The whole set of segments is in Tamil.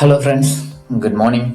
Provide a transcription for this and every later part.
Hello friends good morning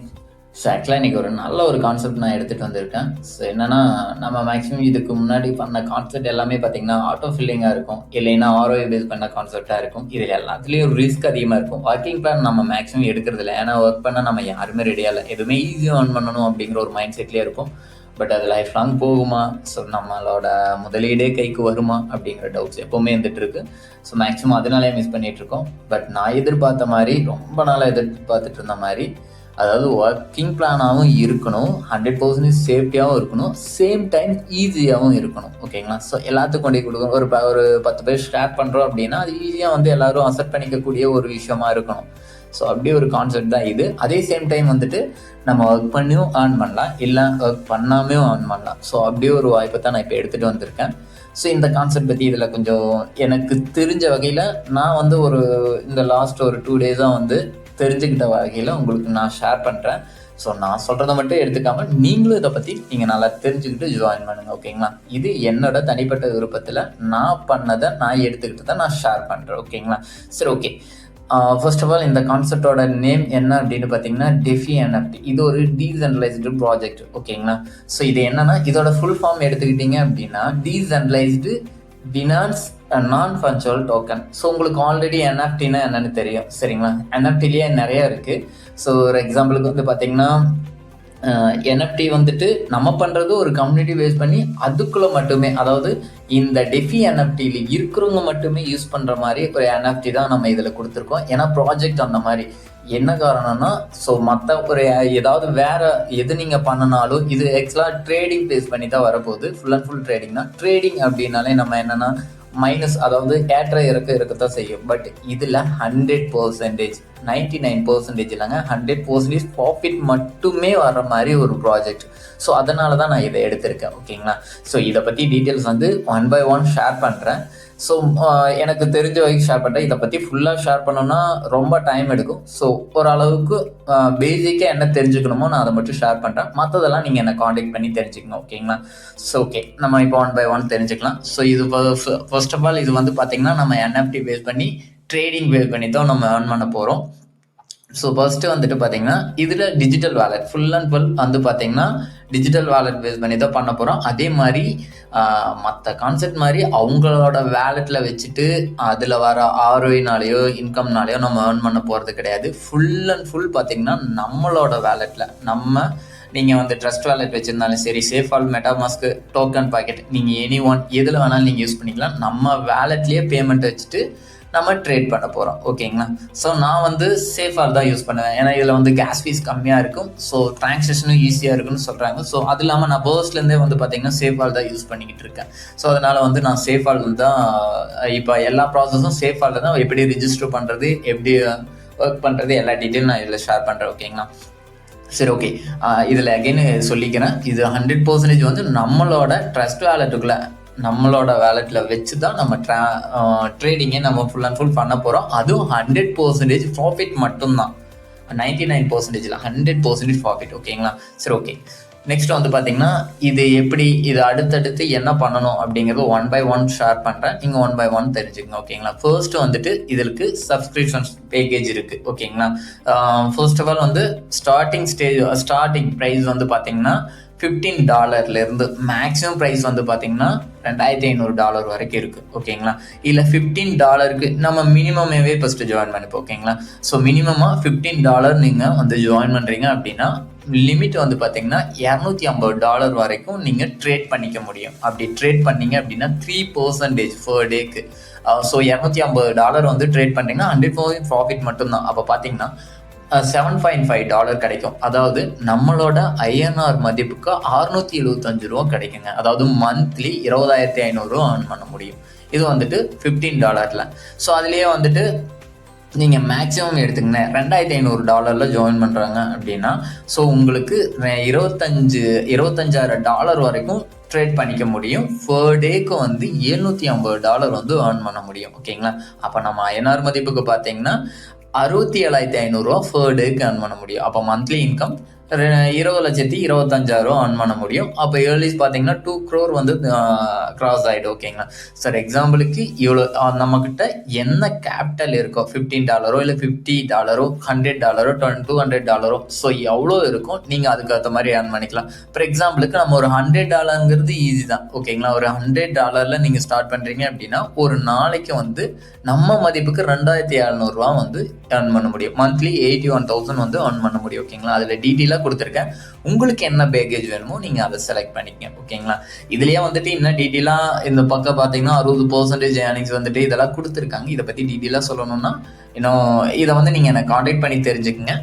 so ஆக்சுவலாக இன்றைக்கி ஒரு நல்ல ஒரு கான்செப்ட் நான் எடுத்துகிட்டு வந்திருக்கேன். ஸோ என்னென்னா நம்ம மேக்ஸிமம் இதுக்கு முன்னாடி பண்ண கான்செப்ட் எல்லாமே பார்த்தீங்கன்னா ஆட்டோ ஃபில்லிங்காக இருக்கும். இல்லைன்னா ஆர்ஓஐ பேஸ் பண்ண கான்செப்டாக இருக்கும். இதில் எல்லாத்துலேயும் ரிஸ்க் அதிகமாக இருக்கும். ஒர்க்கிங் பிளான் நம்ம மேக்ஸிமம் எடுக்கிறது இல்லை. ஏன்னா ஒர்க் பண்ணால் நம்ம யாருமே ரெடியாக இல்லை. எதுவுமே ஈஸியாக ஆன் பண்ணணும் அப்படிங்கிற ஒரு மைண்ட் செட்லேயே இருக்கும் பட் அது லைஃப் லாங் போகுமா? ஸோ நம்மளோட முதலீடே கைக்கு வருமா? அப்படிங்கிற டவுட்ஸ் எப்போவுமே இருந்துட்டு இருக்கு ஸோ மேக்ஸிமம் அதனாலே மிஸ் பண்ணிகிட்ருக்கோம் இருக்கோம் பட் நான் எதிர்பார்த்த மாதிரி ரொம்ப நாளாக எதிர்பார்த்துட்டு இருந்த மாதிரி அதாவது ஒர்க்கிங் பிளானாகவும் இருக்கணும். ஹண்ட்ரட் பர்சன்டேஜ் சேஃப்டியாகவும் இருக்கணும். சேம் டைம் ஈஸியாகவும் இருக்கணும். ஓகேங்களா ஸோ எல்லாத்துக்கும் கொண்டு போய் கொடுக்கணும். ஒரு ப- ஒரு பத்து பேர் ஷேர் பண்ணுறோம் அப்படின்னா அது ஈஸியாக வந்து எல்லாரும் அசெப்ட் பண்ணிக்கக்கூடிய ஒரு விஷயமா இருக்கணும். ஸோ அப்படியே ஒரு கான்செப்ட் தான் இது. அதே சேம் டைம் வந்துட்டு நம்ம ஒர்க் பண்ணியும் ஏர்ன் பண்ணலாம். இல்லை ஒர்க் பண்ணாமையும் ஏர்ன் பண்ணலாம். ஸோ அப்படியே ஒரு வாய்ப்பை தான் நான் இப்போ எடுத்துகிட்டு வந்திருக்கேன். ஸோ இந்த கான்செப்ட் பற்றி இதில் கொஞ்சம் எனக்கு தெரிஞ்ச வகையில் நான் வந்து ஒரு இந்த லாஸ்ட் ஒரு டூ டேஸாக வந்து தெரிஞ்சுக்கிட்ட வகையில் உங்களுக்கு நான் ஷேர் பண்ணுறேன் ஸோ நான் சொல்கிறத மட்டும் எடுத்துக்காமல் நீங்களும் இதை பற்றி நீங்கள் நல்லா தெரிஞ்சுக்கிட்டு ஜாயின் பண்ணுங்கள் ஓகேங்களா இது என்னோட தனிப்பட்ட விருப்பத்தில் நான் பண்ணதை நான் எடுத்துக்கிட்டு தான் நான் ஷேர் பண்ணுறேன் ஓகேங்களா சரி ஓகே ஃபர்ஸ்ட் ஆஃப் ஆல் இந்த கான்செப்டோட நேம் என்ன அப்படின்னு பார்த்தீங்கன்னா டெஃபி என்எஃப்டி இது ஒரு டீசென்ட்ரலைஸ்டு ப்ராஜெக்ட் ஓகேங்களா? ஸோ இது என்னன்னா இதோட ஃபுல் ஃபார்ம் எடுத்துக்கிட்டீங்க அப்படின்னா decentralised finance non fungible token so உங்களுக்கு ஆல்ரெடி என்எஃப்டினா என்னன்னு தெரியும் சரிங்களா? என்எஃப்டிலேயே நிறைய இருக்குது ஸோ ஒரு எக்ஸாம்பிளுக்கு வந்து பார்த்தீங்கன்னா என்எஃப்டி வந்துட்டு நம்ம பண்ணுறது ஒரு கம்யூனிட்டி பேஸ் பண்ணி அதுக்குள்ளே மட்டுமே அதாவது இந்த டெஃபி என்எஃப்டியில் இருக்கிறவங்க மட்டுமே யூஸ் பண்ணுற மாதிரி ஒரு என்எஃப்டி தான் நம்ம இதில் கொடுத்துருக்கோம். ஏன்னா ப்ராஜெக்ட் அந்த மாதிரி. என்ன காரணம்னா ஸோ மற்ற ஒரு ஏதாவது வேறு எது நீங்கள் பண்ணினாலும் இது ஆக்சுவலாக ட்ரேடிங் பேஸ் பண்ணி தான் வரப்போகுது. ஃபுல் அண்ட் ஃபுல் ட்ரேடிங் தான். ட்ரேடிங் அப்படின்னாலே நம்ம என்னென்னா மைனஸ் அதாவது ஏற்ற இறக்க இருக்கத்தான் செய்யும். பட் இதில் hundred percentage ninety nine percentage இல்லைங்க. ஹண்ட்ரட் பர்சன்டேஜ் ப்ராஃபிட் மட்டுமே வர்ற மாதிரி ஒரு ப்ராஜெக்ட் ஸோ அதனால தான் நான் இதை எடுத்திருக்கேன். ஓகேங்களா ஸோ இதை பற்றி டீட்டெயில்ஸ் வந்து ஒன் பை ஒன் ஷேர் பண்ணுறேன் ஸோ uh, எனக்கு தெரிஞ்ச வரைக்கும் ஷேர் பண்ணுறேன் இதை பற்றி ஃபுல்லாக ஷேர் பண்ணோன்னா ரொம்ப டைம் எடுக்கும். ஸோ ஓரளவுக்கு uh, பேசிக்காக என்ன தெரிஞ்சுக்கணுமோ நான் அதை மட்டும் ஷேர் பண்ணுறேன் மற்றதெல்லாம் நீங்கள் என்னை காண்டாக்ட் பண்ணி தெரிஞ்சுக்கணும் ஓகேங்களா ஸோ ஓகே நம்ம இப்போ ஒன் பை ஒன் தெரிஞ்சுக்கலாம். ஸோ இது ஃபர்ஸ்ட் ஆஃப் ஆல் இது வந்து பார்த்தீங்கன்னா நம்ம என்எஃப்டி பேஸ் பண்ணி ட்ரேடிங் பேஸ் பண்ணி தான் நம்ம ஏர்ன் பண்ண போகிறோம் ஸோ ஃபர்ஸ்ட்டு வந்துட்டு பார்த்தீங்கன்னா இதில் digital wallet full and full வந்து பார்த்தீங்கன்னா டிஜிட்டல் வேலெட் பேஸ் பண்ணி தான் பண்ண போகிறோம் அதே மாதிரி மற்ற கான்செப்ட் மாதிரி அவங்களோட வேலெட்டில் வச்சுட்டு அதில் வர ஆர்ஓயினாலேயோ இன்கம்னாலேயோ நம்ம ஏர்ன் பண்ண போகிறது கிடையாது. ஃபுல் அண்ட் ஃபுல் பார்த்தீங்கன்னா நம்மளோட வேலெட்டில் நம்ம நீங்கள் வந்து ட்ரஸ்ட் வேலெட் வச்சுருந்தாலும் சரி சேஃப் ஆல் மெட்டாமாஸ்க்கு டோக்கன் பாக்கெட் நீங்கள் எனி ஒன் எதில் வேணாலும் நீங்கள் யூஸ் பண்ணிக்கலாம். நம்ம வேலெட்லேயே பேமெண்ட் வச்சுட்டு நம்ம ட்ரேட் பண்ண போகிறோம் ஓகேங்களா ஸோ நான் வந்து சேஃபாக தான் யூஸ் பண்ணுவேன். ஏன்னா இதில் வந்து கேஸ் ஃபீஸ் கம்மியாக இருக்கும். ஸோ ட்ரான்சாக்ஷனும் ஈஸியாக இருக்குன்னு சொல்கிறாங்க ஸோ அது இல்லாமல் நான் பர்ஸ்ட்லேருந்தே வந்து பார்த்தீங்கன்னா சேஃபால் தான் யூஸ் பண்ணிக்கிட்டு இருக்கேன். ஸோ அதனால் வந்து நான் சேஃபால் தான் இப்போ எல்லா ப்ராசஸும் சேஃபால் தான் எப்படி ரிஜிஸ்டர் பண்ணுறது எப்படி ஒர்க் பண்ணுறது எல்லா டீட்டெயிலும் நான் இதில் ஷேர் பண்ணுறேன் ஓகேங்களா சரி ஓகே இதில் அகைன் சொல்லிக்கிறேன். இது ஹண்ட்ரட் பர்சன்டேஜ் வந்து நம்மளோட ட்ரஸ்ட் வேலெட்டுக்குள்ளே நம்மளோட வேலெட்டில் வச்சு தான் நம்ம ட்ரா ட்ரேடிங்கை நம்ம ஃபுல் அண்ட் ஃபுல் பண்ண போகிறோம் அதுவும் ஹண்ட்ரட் பர்சன்டேஜ் ப்ராஃபிட் மட்டும்தான். நைன்டி நைன் பர்சன்டேஜில் ஹண்ட்ரட் பர்சன்டேஜ் ப்ராஃபிட் ஓகேங்களா சரி ஓகே நெக்ஸ்ட் வந்து பார்த்தீங்கன்னா இது எப்படி இது அடுத்தடுத்து என்ன பண்ணணும் அப்படிங்கிறது ஒன் பை ஒன் ஷேர் பண்ணுறேன் நீங்கள் ஒன் பை ஒன் தெரிஞ்சுக்கங்க ஓகேங்களா ஃபர்ஸ்ட் வந்துட்டு இதற்கு சப்ஸ்கிரிப்ஷன் பேக்கேஜ் இருக்குது ஓகேங்களா ஃபர்ஸ்ட் ஆஃப் ஆல் வந்து ஸ்டார்டிங் ஸ்டேஜ் ஸ்டார்டிங் ப்ரைஸ் வந்து பார்த்தீங்கன்னா ஃபிஃப்டீன் டாலர்லேருந்து மேக்ஸிமம் ப்ரைஸ் வந்து பார்த்தீங்கன்னா ரெண்டாயிரத்தி ஐநூறு டாலர் வரைக்கும் இருக்குது ஓகேங்களா இல்லை ஃபிஃப்டீன் டாலருக்கு நம்ம மினிமமாகவே ஃபஸ்ட்டு ஜாயின் பண்ணிப்போம் ஓகேங்களா ஸோ மினிமமாக ஃபிஃப்டீன் டாலர் நீங்கள் வந்து ஜாயின் பண்ணுறீங்க அப்படின்னா லிமிட் வந்து பார்த்தீங்கன்னா இரநூத்தி ஐம்பது டாலர் வரைக்கும் நீங்கள் ட்ரேட் பண்ணிக்க முடியும். அப்படி ட்ரேட் பண்ணீங்க அப்படின்னா three percentage per take so இரநூத்தி ஐம்பது டாலர் வந்து ட்ரேட் பண்ணிங்கன்னா ஹண்ட்ரட் பர்சன்ட் ப்ராஃபிட் மட்டும்தான். அப்போ பார்த்தீங்கன்னா செவன் பாயிண்ட் ஃபைவ் டாலர் கிடைக்கும். அதாவது நம்மளோட ஐஎன்ஆர் மதிப்புக்கு அறுநூத்தி எழுபத்தஞ்சு ரூபா கிடைக்குங்க. அதாவது மந்த்லி இருபதாயிரத்தி ஐநூறுரூவா ஏர்ன் பண்ண முடியும். இது வந்துட்டு ஃபிஃப்டீன் டாலரில் ஸோ அதுலேயே வந்துட்டு நீங்கள் மேக்ஸிமம் எடுத்துக்கங்க ரெண்டாயிரத்தி ஐநூறு டாலரில் ஜாயின் பண்ணுறாங்க அப்படின்னா ஸோ உங்களுக்கு இருபத்தஞ்சு இருபத்தஞ்சாயிரம் டாலர் வரைக்கும் ட்ரேட் பண்ணிக்க முடியும். ஃபர் டேக்கு வந்து எழுநூற்றி ஐம்பது டாலர் வந்து ஏர்ன் பண்ண முடியும். ஓகேங்களா அப்போ நம்ம ஐஎன்ஆர் மதிப்புக்கு பார்த்தீங்கன்னா அறுபத்தி ஏழாயிரத்தி ஐநூறுரூவா ஃபர் டேக்கு ஏர்ன் பண்ண முடியும். அப்போ மந்த்லி இன்கம் இருபது லட்சத்தி இருபத்தஞ்சாயிரம் earn பண்ண முடியும். அப்போ ஏர்லிஸ் பார்த்தீங்கன்னா டூ க்ரோர் வந்து கிராஸ் ஆகிடும் ஓகேங்களா சார் எக்ஸாம்பிளுக்கு இவ்வளோ நம்மக்கிட்ட என்ன கேபிட்டல் இருக்கோ ஃபிஃப்டீன் டாலரோ இல்லை ஃபிஃப்டி டாலரோ ஹண்ட்ரட் டாலரோ டூ ஹண்ட்ரட் டாலரோ ஸோ எவ்வளோ இருக்கும் நீங்கள் அதுக்கு ஏற்ற மாதிரி ஏர்ன் பண்ணிக்கலாம். ஃபார் எக்ஸாம்பிளுக்கு நம்ம ஒரு ஹண்ட்ரட் டாலருங்கிறது ஈஸி தான் ஓகேங்களா ஒரு ஹண்ட்ரட் டாலரில் நீங்கள் ஸ்டார்ட் பண்ணுறீங்க அப்படின்னா ஒரு நாளைக்கு வந்து நம்ம மதிப்புக்கு ரெண்டாயிரத்தி எழுநூறுவா வந்து ஏர்ன் பண்ண முடியும். மந்த்லி எயிட்டி ஒன் தௌசண்ட் வந்து ஏர்ன் பண்ண முடியும் ஓகேங்களா அதில் டீட்டெயிலாக கொடுத்துருக்கேன். உங்களுக்கு என்ன பேக்கேஜ் வேணுமோ நீங்கள் அதை செலக்ட் பண்ணிக்கங்க ஓகேங்களா இதுலயே வந்துட்டு இன்னும் டீட்டெயிலாக இந்த பக்கம் பார்த்தீங்கன்னா அறுபது பர்சன்டேஜ் ஏர்னிங்ஸ் வந்துட்டு இதெல்லாம் கொடுத்துருக்காங்க. இதை பற்றி டீட்டெயிலாக சொல்லணும்னா இன்னும் இதை வந்து நீங்கள் என்னை காண்டாக்ட் பண்ணி தெரிஞ்சுக்கங்க.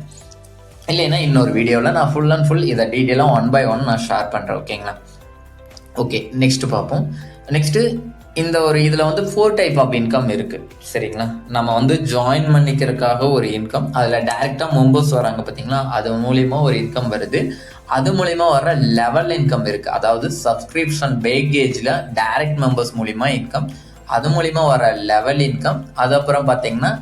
இல்லைன்னா இன்னொரு வீடியோவில் நான் ஃபுல் அண்ட் ஃபுல் இதை டீட்டெயிலாக ஒன் பை ஒன் நான் ஷேர் பண்ணுறேன் ஓகேங்களா ஓகே நெக்ஸ்ட் பார்ப்போம். நெக்ஸ்ட்டு இந்த ஒரு இதில் வந்து ஃபோர் டைப் ஆஃப் இன்கம் இருக்குது சரிங்களா? நம்ம வந்து ஜாயின் பண்ணிக்கிறதுக்காக ஒரு இன்கம் அதில் டைரெக்டாக மெம்பர்ஸ் வராங்க பார்த்தீங்களா அது மூலிமா ஒரு இன்கம் வருது. அது மூலிமா வர லெவல் இன்கம் இருக்குது அதாவது சப்ஸ்கிரிப்ஷன் பேக்கேஜில் டைரக்ட் மெம்பர்ஸ் மூலிமா இன்கம் அது மூலிமா வர லெவல் இன்கம் அதுக்கப்புறம் பார்த்தீங்கன்னா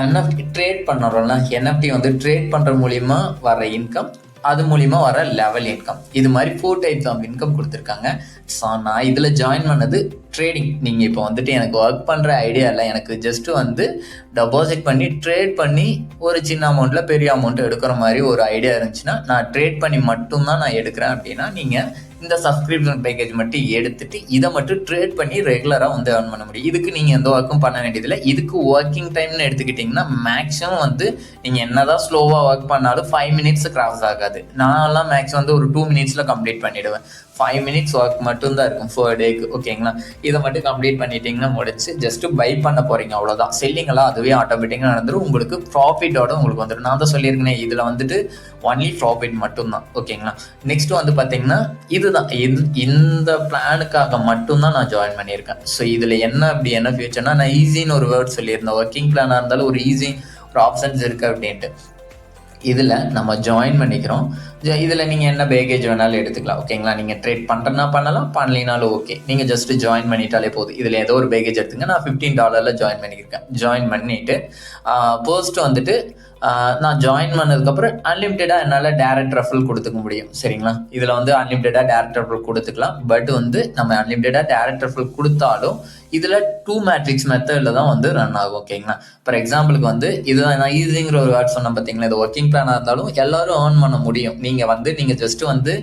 என்எஃப்டி ட்ரேட் பண்ணுறோம்ல என்எஃப்டி வந்து ட்ரேட் பண்ணுற மூலிமா வர இன்கம் அது மூலிமா வர லெவல் இன்கம் இது மாதிரி ஃபோர் டைப்ஸ் ஆஃப் இன்கம் கொடுத்துருக்காங்க. ஸோ நான் இதில் ஜாயின் பண்ணது ட்ரேடிங் நீங்கள் இப்போ வந்துட்டு எனக்கு ஒர்க் பண்ணுற ஐடியா இல்லை எனக்கு ஜஸ்ட்டு வந்து டெபாசிட் பண்ணி ட்ரேட் பண்ணி ஒரு சின்ன அமௌண்ட்டில் பெரிய அமௌண்ட்டு எடுக்கிற மாதிரி ஒரு ஐடியா இருந்துச்சுன்னா நான் ட்ரேட் பண்ணி மட்டும்தான் நான் எடுக்கிறேன் அப்படின்னா நீங்கள் இந்த சப்ஸ்கிரிப்ஷன் பேக்கேஜ் மட்டும் எடுத்துட்டு இதை மட்டும் ட்ரேட் பண்ணி ரெகுலராக வந்து ஏர்ன் பண்ண முடியும். இதுக்கு நீங்கள் எந்த ஒர்க்கும் பண்ண வேண்டியதில்லை. இதுக்கு ஒர்க்கிங் டைம்னு எடுத்துக்கிட்டிங்கன்னா மேக்ஸிமம் வந்து நீங்கள் என்னதான் ஸ்லோவாக ஒர்க் பண்ணாலும் ஃபைவ் மினிட்ஸ் கிராஸ் ஆகாது. நான்லாம் மேக்ஸிமம் வந்து ஒரு டூ மினிட்ஸில் கம்ப்ளீட் பண்ணிவிடுவேன் ஃபைவ் மினிட்ஸ் ஒர்க் மட்டும்தான் இருக்கும் ஃபோர் டேக்கு ஓகேங்களா இதை மட்டும் கம்ப்ளீட் பண்ணிட்டீங்கன்னா முடிச்சு ஜஸ்ட் பை பண்ண போறீங்க அவ்வளோதான் செல்லிங் அதுவே ஆட்டோமேட்டிக்காக நடந்துடும் உங்களுக்கு ப்ராஃபிட்டோட உங்களுக்கு வந்துடும் நான் தான் சொல்லியிருக்கேன் இதில் வந்துட்டு ஒன்லி ப்ராஃபிட் மட்டும்தான் ஓகேங்களா நெக்ஸ்ட் வந்து பார்த்தீங்கன்னா இதுதான். இது இந்த பிளானுக்காக மட்டும்தான் நான் ஜாயின் பண்ணியிருக்கேன். ஸோ இதில் என்ன அப்படி என்ன ஃபியூச்சர்னா நான் ஈஸின்னு ஒரு வேர்ட் சொல்லியிருந்தேன். ஒர்க்கிங் பிளானாக இருந்தாலும் ஒரு ஈஸி ஒரு ஆப்ஷன்ஸ் இருக்குது அப்படின்ட்டு. இதில் நம்ம ஜாயின் பண்ணிக்கிறோம். இதில் நீங்கள் என்ன பேக்கேஜ் வேணாலும் எடுத்துக்கலாம். ஓகேங்களா நீங்கள் ட்ரேட் பண்ணுறனா பண்ணலாம் பண்ணலினாலும் ஓகே நீங்கள் ஜஸ்ட்டு ஜாயின் பண்ணிட்டாலே போதும். இதில் ஏதோ ஒரு பேக்கேஜ் எடுத்துங்க. நான் ஃபிஃப்டீன் டாலரில் ஜாயின் பண்ணியிருக்கேன். ஜாயின் பண்ணிவிட்டு ஃபர்ஸ்ட் வந்துட்டு நான் ஜாயின் பண்ணதுக்கப்புறம் அன்லிமிட்டடாக என்னால் டேரக்ட் ரெஃபரல் கொடுத்துக்க முடியும். சரிங்களா? இதில் வந்து அன்லிமிட்டடாக டேரக்ட் ரெஃபரல் கொடுத்துக்கலாம். பட் வந்து நம்ம அன்லிமிட்டடாக டேரக்ட் ரெஃபரல் கொடுத்தாலும் இதில் டூ மேட்ரிக்ஸ் மெத்தடில் தான் வந்து ரன் ஆகும் ஓகேங்களா ஃபார் எக்ஸாம்பிளுக்கு வந்து இதுதான் நான் ஈஸிங்கிற ஒரு வேர்ட் சொன்னேன் பார்த்தீங்களா இது ஒர்க்கிங் பிளானாக இருந்தாலும் எல்லாரும் ஏர்ன் பண்ண முடியும். நீங்கள் வந்து நீங்கள் ஜஸ்ட் வந்து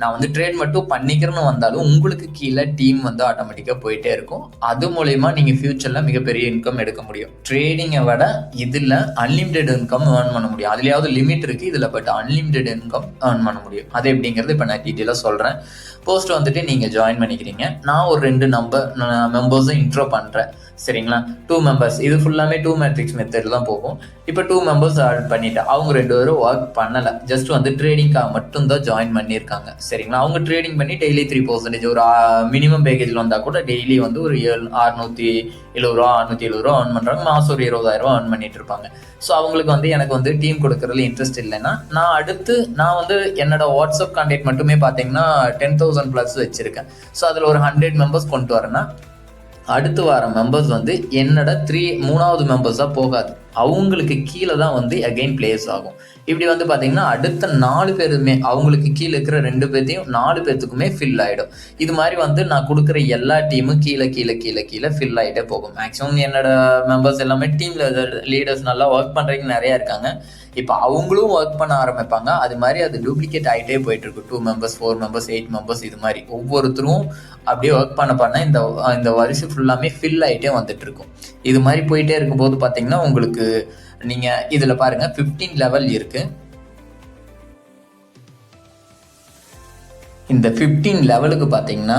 நான் வந்து ட்ரேட் மட்டும் பண்ணிக்கிறேன்னு வந்தாலும் உங்களுக்கு கீழே டீம் வந்து ஆட்டோமேட்டிக்காக போயிட்டே இருக்கும். அது மூலயமா நீங்கள் ஃபியூச்சரில் மிகப்பெரிய இன்கம் எடுக்க முடியும். ட்ரேடிங்கை விட இதில் அன்லிமிட்டெட் இன்கம் ஏர்ன் பண்ண முடியும்? அதுலயாவது லிமிட் இருக்குது இதில் பட் அன்லிமிட்டெட் இன்கம் ஏர்ன் பண்ண முடியும். அது எப்படிங்கிறது இப்போ நான் டீட்டெயிலாக சொல்கிறேன் போஸ்ட் வந்துட்டு நீங்கள் ஜாயின் பண்ணிக்கிறீங்க. நான் ஒரு ரெண்டு நம்பர் மெம்பர்ஸும் இன்ட்ரோ பண்ணுறேன் சரிங்களா? டூ மெம்பர்ஸ் இது ஃபுல்லாமே டூ மேட்ரிக்ஸ் மெத்தட் தான் போகும். இப்போ டூ மெம்பர்ஸ் ஆட் பண்ணிட்டேன். அவங்க ரெண்டு பேரும் ஒர்க் பண்ணலை. ஜஸ்ட் வந்து ட்ரேடிங்காக மட்டும்தான் ஜாயின் பண்ணியிருக்காங்க. சரிங்களா? அவங்க ட்ரேடிங் பண்ணி டெய்லி த்ரீ பர்சன்டேஜ் ஒரு மினிமம் பேக்கேஜில் வந்தால் கூட டெய்லி வந்து ஒரு ஏழு அறுநூற்றி எழுபது ரூபா நூற்றி எழுபது ரூபா ஏர்ன் பண்ணுறாங்க மாதம் ஒரு இருபதாயிரம் ரூபா ஏர்ன் பண்ணிட்டு இருப்பாங்க. ஸோ அவங்களுக்கு வந்து எனக்கு வந்து டீம் கொடுக்கறதுல இன்ட்ரெஸ்ட் இல்லைன்னா நான் அடுத்து நான் வந்து என்னோட வாட்ஸ்அப் கான்டாக்ட் மட்டுமே பார்த்தீங்கன்னா டென் தௌசண்ட் ப்ளஸ் வச்சிருக்கேன். ஸோ அதில் ஒரு ஹண்ட்ரட் மெம்பர்ஸ் கொண்டு வரேன்னா அடுத்து வர மெம்பர்ஸ் வந்து என்னோட த்ரீ மூணாவது மெம்பர்ஸாக போகாது. அவங்களுக்கு கீழே தான் வந்து அகைன் பிளேஸ் ஆகும். இப்படி வந்து பார்த்தீங்கன்னா அடுத்த நாலு பேருமே அவங்களுக்கு கீழே இருக்கிற ரெண்டு பேர்த்தையும் நாலு பேர்த்துக்குமே ஃபில் ஆகிடும் இது மாதிரி வந்து நான் கொடுக்குற எல்லா டீமும் கீழே கீழே கீழே கீழே ஃபில் ஆகிட்டே போகும். மேக்ஸிமம் என்னோட மெம்பர்ஸ் எல்லாமே டீமில் லீடர்ஸ் நல்லா ஒர்க் பண்ணுறவங்க நிறையா இருக்காங்க. இப்போ அவங்களும் ஒர்க் பண்ண ஆரம்பிப்பாங்க. அது மாதிரி அது டூப்ளிகேட் ஆகிட்டே போயிட்டு இருக்கு. Two members four members eight members இது மாதிரி. ஒவ்வொருத்தரும் அப்படியே ஒர்க் பண்ண பண்ண இந்த இந்த வருஷம் ஃபுல்லாமே ஃபில் ஆகிட்டே வந்துட்டு இருக்கும். இது மாதிரி போயிட்டே இருக்கும்போது பார்த்தீங்கன்னா உங்களுக்கு நீங்கள் இதில் பாருங்க 15 லெவல் இருக்கு. இந்த 15 லெவலுக்கு பார்த்தீங்கன்னா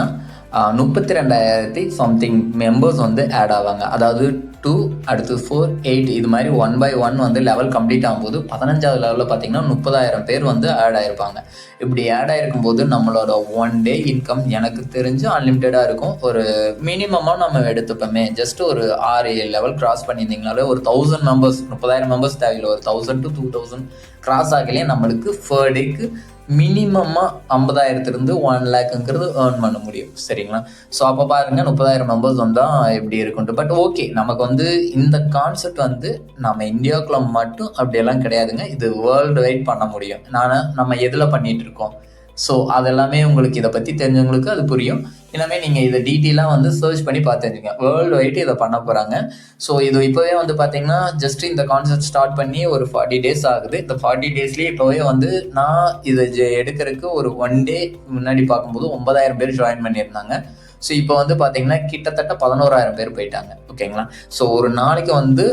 முப்பத்தி ரெண்டாயிரத்தி சம்திங் மெம்பர்ஸ் வந்து ஆட் ஆவாங்க. அதாவது டூ அடுத்து ஃபோர் எயிட் இது மாதிரி ஒன் பை ஒன் வந்து லெவல் கம்ப்ளீட் ஆகும்போது பதினஞ்சாவது லெவலில் பார்த்தீங்கன்னா முப்பதாயிரம் பேர் வந்து ஆட் ஆயிருப்பாங்க. இப்படி ஆட் ஆயிருக்கும் போது நம்மளோட ஒன் டே இன்கம் எனக்கு தெரிஞ்சு அன்லிமிட்டடாக இருக்கும். ஒரு மினிமமாக நம்ம எடுத்துப்போமே. ஜஸ்ட் ஒரு ஆறு ஏழு லெவல் கிராஸ் பண்ணியிருந்தீங்கனாலே ஒரு தௌசண்ட் மெம்பர்ஸ் முப்பதாயிரம் மெம்பர்ஸ் தேவையில்லை. ஒரு thousand to two thousand cross ஆகலையே நம்மளுக்கு ஃபர் டேக்கு மினிமமாக ஐம்பதாயிரத்துலேருந்து ஒன் லேக்குங்கிறது ஏர்ன் பண்ண முடியும். சரிங்களா? ஸோ அப்போ பாருங்கள் முப்பதாயிரம் மெம்பர்ஸ் வந்தால் எப்படி இருக்குன்ட்டு பட் ஓகே நமக்கு வந்து இந்த கான்செப்ட் வந்து நம்ம இந்தியாவுக்குள்ள மட்டும் அப்படியெல்லாம் கிடையாதுங்க. இது வேர்ல்டு வைட் பண்ண முடியும். நான் நம்ம எதில் பண்ணிகிட்டு இருக்கோம்? ஸோ அதெல்லாமே உங்களுக்கு இதை பற்றி தெரிஞ்சவங்களுக்கு அது புரியும். எல்லாமே நீங்கள் இதை டீட்டெயிலாக வந்து சர்ச் பண்ணி பார்த்துருங்க வேர்ல்டு வைட்டு இதை பண்ண போகிறாங்க ஸோ இது இப்போவே வந்து பார்த்தீங்கன்னா ஜஸ்ட் இந்த கான்செப்ட் ஸ்டார்ட் பண்ணி ஒரு ஃபார்ட்டி டேஸ் ஆகுது. இந்த ஃபார்ட்டி டேஸ்லேயே இப்போவே வந்து நான் இதை ஜெ- எடுக்கிறதுக்கு ஒரு ஒன் டே முன்னாடி பார்க்கும்போது ஒன்பதாயிரம் பேர் ஜாயின் பண்ணியிருந்தாங்க. ஸோ இப்போ வந்து பார்த்தீங்கன்னா கிட்டத்தட்ட பதினோராயிரம் பேர் போயிட்டாங்க. ஓகேங்களா ஸோ ஒரு நாளைக்கு வந்து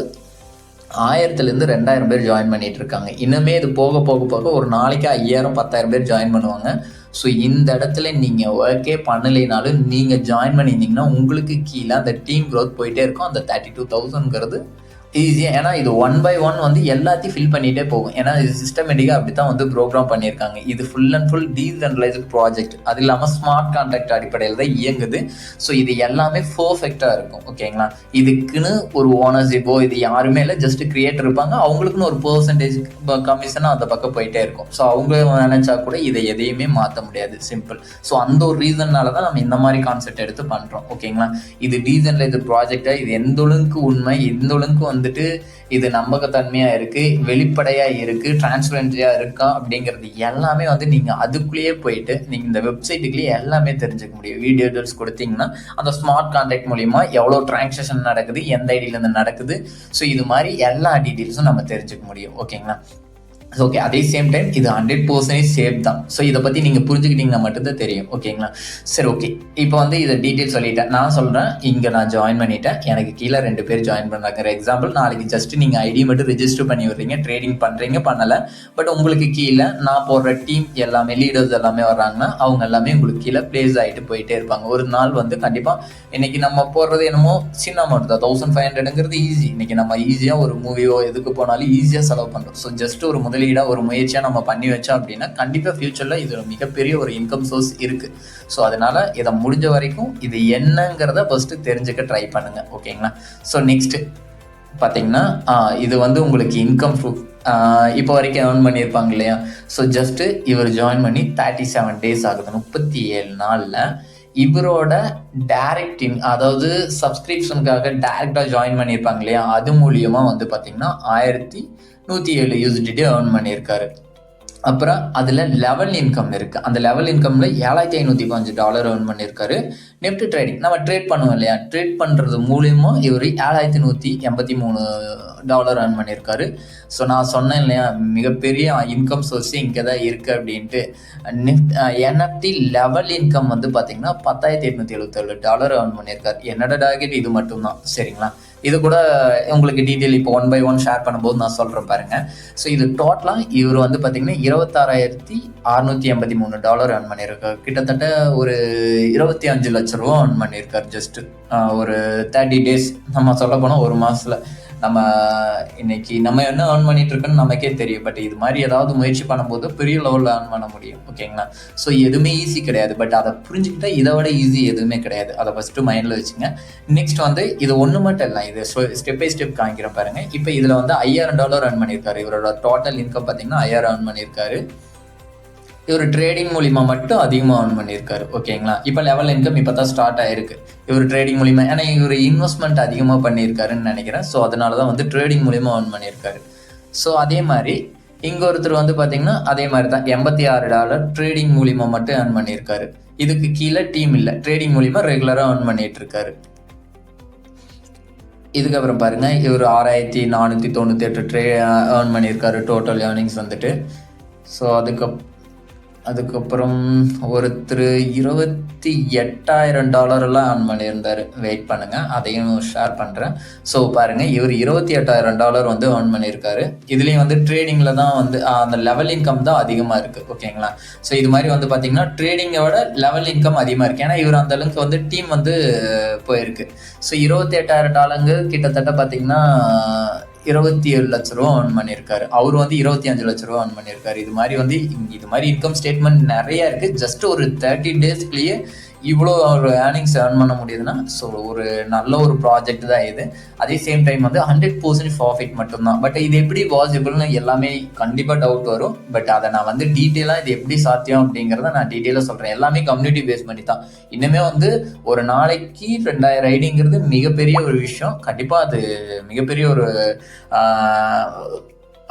ஆயிரத்துலேருந்து ரெண்டாயிரம் பேர் ஜாயின் பண்ணிட்டு இருக்காங்க இன்னுமே இது போக போக போக ஒரு நாளைக்கு ஐயாயிரம் பத்தாயிரம் பேர் ஜாயின் பண்ணுவாங்க. ஸோ இந்த இடத்துல நீங்கள் ஒர்க்கே பண்ணலைனாலும் நீங்கள் ஜாயின் பண்ணியிருந்தீங்கன்னா உங்களுக்கு கீழே அந்த டீம் க்ரோத் போயிட்டே இருக்கும். அந்த தேர்ட்டி டூ தௌசண்ட்ங்கிறது ஈஸியாக ஏன்னா இது ஒன் பை ஒன் வந்து எல்லாத்தையும் ஃபில் பண்ணிகிட்டே போகும். ஏன்னா இது சிஸ்டமேட்டிக்காக அப்படி தான் வந்து ப்ரோக்ராம் பண்ணியிருக்காங்க. இது full and full decentralised project அது இல்லாமல் ஸ்மார்ட் கான்ட்ராக்ட் அடிப்படையில் தான் இயங்குது. ஸோ இது எல்லாமே பர்ஃபெக்டாக இருக்கும். ஓகேங்களா இதுக்குன்னு ஒரு ஓனர்ஷிப்போ இது யாருமே இல்லை ஜஸ்ட் கிரியேட் இருப்பாங்க. அவங்களுக்குன்னு ஒரு பர்சன்டேஜ் கமிஷனாக அந்த பக்கம் போயிட்டே இருக்கும். ஸோ அவங்க நினைச்சா கூட இதை எதையுமே மாற்ற முடியாது. சிம்பிள் ஸோ அந்த ஒரு ரீசன்னால தான் நம்ம இந்த மாதிரி கான்செப்ட் எடுத்து பண்ணுறோம் ஓகேங்களா இது டீசென்ட்லைஸ்டு ப்ராஜெக்டாக இது எந்த அளவுக்கு உண்மை எந்த வந்து வந்துட்டு இது நம்பகத்தன்மையாக இருக்குது வெளிப்படையாக இருக்குது டிரான்ஸ்பரன்சியாக இருக்கா அப்படிங்கிறது எல்லாமே வந்து நீங்கள் அதுக்குள்ளேயே போயிட்டு நீங்கள் இந்த வெப்சைட்டுக்குள்ளேயே எல்லாமே தெரிஞ்சுக்க முடியும். வீடியோ டீல்ஸ் கொடுத்தீங்கன்னா அந்த ஸ்மார்ட் கான்டாக்ட் மூலிமா எவ்வளோ டிரான்சாக்ஷன் நடக்குது எந்த ஐடியிலேருந்து நடக்குது. ஸோ இது மாதிரி எல்லா டீட்டெயில்ஸும் நம்ம தெரிஞ்சுக்க முடியும். ஓகேங்களா ஓகே அதே சேம் டைம் இது ஹண்ட்ரட் பர்சன்டேஜ் சேஃப் தான். ஸோ இதை பற்றி நீங்கள் புரிஞ்சுக்கிட்டீங்கன்னா மட்டும்தான் தெரியும் ஓகேங்களா சரி ஓகே இப்போ வந்து இதை டீட்டெயில் சொல்லிட்டேன். நான் சொல்கிறேன் இங்கே நான் ஜாயின் பண்ணிட்டேன். எனக்கு கீழே ரெண்டு பேர் ஜாயின் பண்ணுறாங்க எக்ஸாம்பிள் நாளைக்கு ஜஸ்ட் நீங்கள் ஐடி மட்டும் ரெஜிஸ்டர் பண்ணி விடுறீங்க ட்ரேடிங் பண்ணுறீங்க பண்ணலை. பட் உங்களுக்கு கீழே நான் போடுற டீம் எல்லாமே லீடர்ஸ் எல்லாமே வர்றாங்கன்னா அவங்க எல்லாமே உங்களுக்கு கீழே ப்ளேஸ் ஆகிட்டு போயிட்டே இருப்பாங்க. ஒரு நாள் வந்து கண்டிப்பாக இன்னைக்கு நம்ம போடுறது என்னமோ சின்ன அமௌண்ட் தான். தௌசண்ட் ஃபைவ் ஹண்ட்ரடுங்கிறது ஈஸி இன்னைக்கு நம்ம ஈஸியாக ஒரு மூவியோ எதுக்கு போனாலும் ஈஸியாக செலவு பண்ணுறோம் ஸோ ஜஸ்ட் ஒரு முதலீடாக ஒரு முயற்சியாக நம்ம பண்ணி வச்சோம் அப்படின்னா கண்டிப்பாக ஃபியூச்சரில் இது ஒரு மிகப்பெரிய ஒரு இன்கம் சோர்ஸ் இருக்குது ஸோ அதனால் இதை முடிஞ்ச வரைக்கும் இது என்னங்கிறத ஃபஸ்ட்டு தெரிஞ்சுக்க ட்ரை பண்ணுங்கள் ஓகேங்களா ஸோ நெக்ஸ்ட்டு பார்த்தீங்கன்னா இது வந்து உங்களுக்கு இன்கம் ப்ரூஃப் இப்போ வரைக்கும் ஏர்ன் பண்ணியிருப்பாங்க இல்லையா? ஸோ ஜஸ்ட்டு இவர் ஜாயின் பண்ணி தேர்ட்டி செவன் டேஸ் ஆகுது. முப்பத்தி ஏழு நாளில் இவரோட டைரக்ட் இன் அதாவது சப்ஸ்கிரிப்ஷனுக்காக டேரெக்டாக ஜாயின் பண்ணியிருப்பாங்க இல்லையா? அது மூலியமாக வந்து பார்த்தீங்கன்னா ஆயிரத்தி நூற்றி ஏழு யூசிடிட்டி ஏர்ன் பண்ணியிருக்காரு. அப்புறம் அதில் லெவல் இன்கம் இருக்குது அந்த லெவல் இன்கமில் ஏழாயிரத்தி ஐநூற்றி பாஞ்சு டாலர் ஏர்ன் பண்ணியிருக்காரு. நெஃப்ட் ட்ரேடிங் நம்ம ட்ரேட் பண்ணுவோம் இல்லையா? ட்ரேட் பண்ணுறது மூலியமாக இவர் ஏழாயிரத்தி நூற்றி எண்பத்தி மூணு டாலர் ஏர்ன் பண்ணியிருக்காரு. ஸோ நான் சொன்னேன் இல்லையா? மிகப்பெரிய இன்கம் சோர்ஸ் இங்கே தான் இருக்குது அப்படின்ட்டு நிஃப்ட் என்எஃப்டி லெவல் இன்கம் வந்து பார்த்தீங்கன்னா பத்தாயிரத்தி எட்நூற்றி எழுபத்தேழு டாலர் ஏர்ன் பண்ணியிருக்காரு. என்னோட டார்கெட் இது மட்டும்தான். சரிங்களா? இது கூட உங்களுக்கு டீட்டெயில் இப்போ ஒன் பை ஒன் ஷேர் பண்ணும்போது நான் சொல்கிறேன் பாருங்க. ஸோ இது டோட்டலாக இவர் வந்து பார்த்தீங்கன்னா இருபத்தாறாயிரத்தி அறுநூத்தி எண்பத்தி மூணு டாலர் ஏர்ன் பண்ணியிருக்காரு கிட்டத்தட்ட ஒரு இருபத்தி அஞ்சு லட்ச ரூபா ஏர்ன் பண்ணியிருக்காரு ஜஸ்ட் ஒரு தேர்ட்டி டேஸ் நம்ம சொல்ல போனால் ஒரு மாதத்தில் நம்ம இன்னைக்கு நம்ம என்ன ஏர்ன் பண்ணிட்டு இருக்கோம்னு நமக்கே தெரியும். பட் இது மாதிரி ஏதாவது முயற்சி பண்ணும்போது பெரிய லெவலில் ஏர்ன் பண்ண முடியும். ஓகேங்களா ஸோ எதுவுமே ஈஸி கிடையாது. பட் அதை புரிஞ்சுக்கிட்டா இதை விட ஈஸி எதுவுமே கிடையாது. அதை ஃபஸ்ட்டு மைண்டில் வச்சுங்க. நெக்ஸ்ட் வந்து இது ஒன்று மட்டும் இல்லை. இது ஸ்டெப் பை ஸ்டெப் காமிக்கிற பாருங்க. இப்போ இதில் வந்து ஐயாயிரம் டாலர் ஏர்ன் பண்ணியிருக்காரு. இவரோட டோட்டல் இன்கம் பார்த்தீங்கன்னா ஐயாயிரம் ஏர்ன் பண்ணியிருக்காரு. இவர் ட்ரேடிங் மூலிமா மட்டும் அதிகமாக ஆன் பண்ணியிருக்காரு ஓகேங்களா? இப்போ லெவல் இன்கம் இப்போ தான் ஸ்டார்ட் ஆயிருக்கு. இவர் ட்ரேடிங் மூலிமா ஏன்னா இவர் இன்வெஸ்ட்மெண்ட் அதிகமாக பண்ணியிருக்காருன்னு நினைக்கிறேன். ஸோ அதனால தான் வந்து ட்ரேடிங் மூலிமா ஆன் பண்ணியிருக்காரு. ஸோ அதே மாதிரி இங்கே ஒருத்தர் வந்து பார்த்தீங்கன்னா அதே மாதிரி தான் எண்பத்தி ஆறு டாலர் ட்ரேடிங் மூலிமா மட்டும் ஏர்ன் பண்ணியிருக்காரு. இதுக்கு கீழே டீம் இல்லை ட்ரேடிங் மூலிமா ரெகுலராக ஏர்ன் பண்ணிட்டு இருக்காரு இதுக்கப்புறம் பாருங்க இவர் ஆறாயிரத்தி நானூற்றி தொண்ணூற்றி எட்டு ட்ரே ஏர்ன் பண்ணியிருக்காரு டோட்டல் ஏர்னிங்ஸ் வந்துட்டு. ஸோ அதுக்கப்புறம் அதுக்கப்புறம் ஒருத்தர் இருபத்தி எட்டாயிரம் டாலர்லாம் ஆன் பண்ணியிருந்தார். வெயிட் பண்ணுங்கள் அதையும் ஷேர் பண்ணுறேன் ஸோ பாருங்கள் இவர் இருபத்தி எட்டாயிரம் டாலர் வந்து ஏர்ன் பண்ணியிருக்காரு. இதுலேயும் வந்து ட்ரேடிங்கில் தான் வந்து அந்த லெவல் இன்கம் தான் அதிகமாக இருக்குது ஓகேங்களா ஸோ இது மாதிரி வந்து பார்த்திங்கன்னா ட்ரேடிங்கை விட லெவல் இன்கம் அதிகமாக இருக்குது ஏன்னா இவர் அந்த அளவுக்கு வந்து டீம் வந்து போயிருக்கு. ஸோ இருபத்தி எட்டாயிரம் டாலருங்க கிட்டத்தட்ட பார்த்தீங்கன்னா இருபத்தி ஏழு லட்ச ரூபா ஏர்ன் பண்ணியிருக்காரு. அவர் வந்து இருபத்தி அஞ்சு லட்ச ரூபா ஏர்ன் பண்ணியிருக்காரு. இது மாதிரி வந்து இது மாதிரி இன்கம் ஸ்டேட்மெண்ட் நிறைய இருக்கு. ஜஸ்ட் ஒரு தேர்ட்டி டேஸ்க்குள்ளேயே இவ்வளோ ஒரு ஏர்னிங்ஸ் ஏர்ன் பண்ண முடியுதுன்னா ஸோ ஒரு நல்ல ஒரு ப்ராஜெக்ட் தான் இது. அதே சேம் டைம் வந்து ஹண்ட்ரட் பர்சன்ட் ப்ராஃபிட் மட்டும்தான். பட் இது எப்படி பாசிபிள்னு எல்லாமே கண்டிப்பாக டவுட் வரும். பட் அதை நான் வந்து டீட்டெயிலாக இது எப்படி சாத்தியம் அப்படிங்கிறத நான் டீட்டெயிலாக சொல்கிறேன் எல்லாமே கம்யூனிட்டி பேஸ் பண்ணி தான். இன்னுமே வந்து ஒரு நாளைக்கு ரெண்டாயிரம் ரைடிங்கிறது மிகப்பெரிய ஒரு விஷயம். கண்டிப்பாக அது மிகப்பெரிய ஒரு